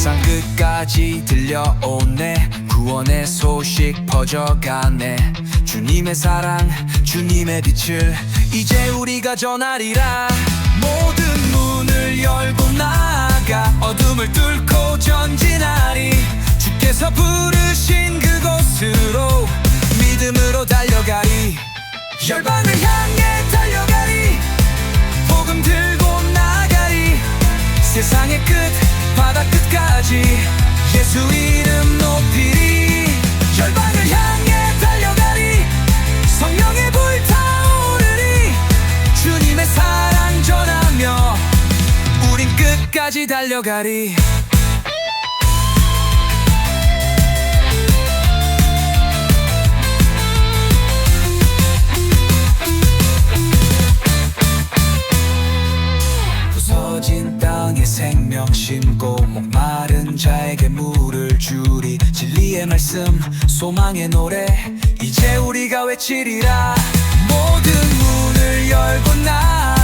세상 끝까지 들려오네. 구원의 소식 퍼져가네. 주님의 사랑 주님의 빛을 이제 우리가 전하리라. 모든 문을 열고 나아가 어둠을 뚫고 전진하리. 주께서 부르 수 이름 높이리 열방을 향해 달려가리 성령의 불 타오르리 주님의 사랑 전하며 우린 끝까지 달려가리. 부서진 땅에 생명 심고 목마 른 자에게 물을 주리. 진리의 말씀 소망의 노래. 이제 우리가 외치리라. 모든 문을 열고 나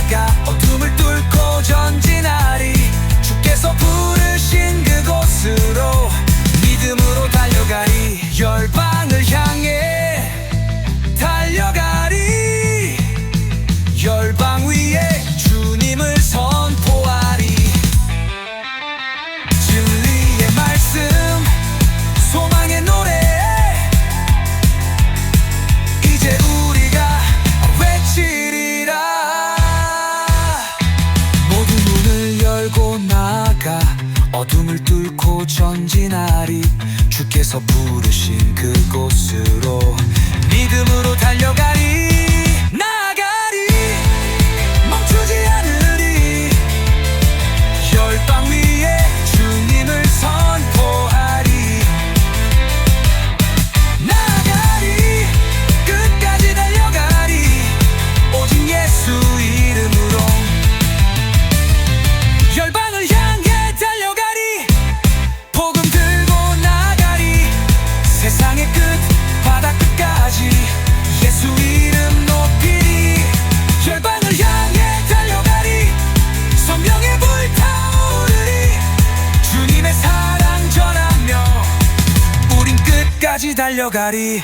뚫고 전진하리 주께서 부르신 그곳으로 믿음으로 달려가리 끝까지 달려가리.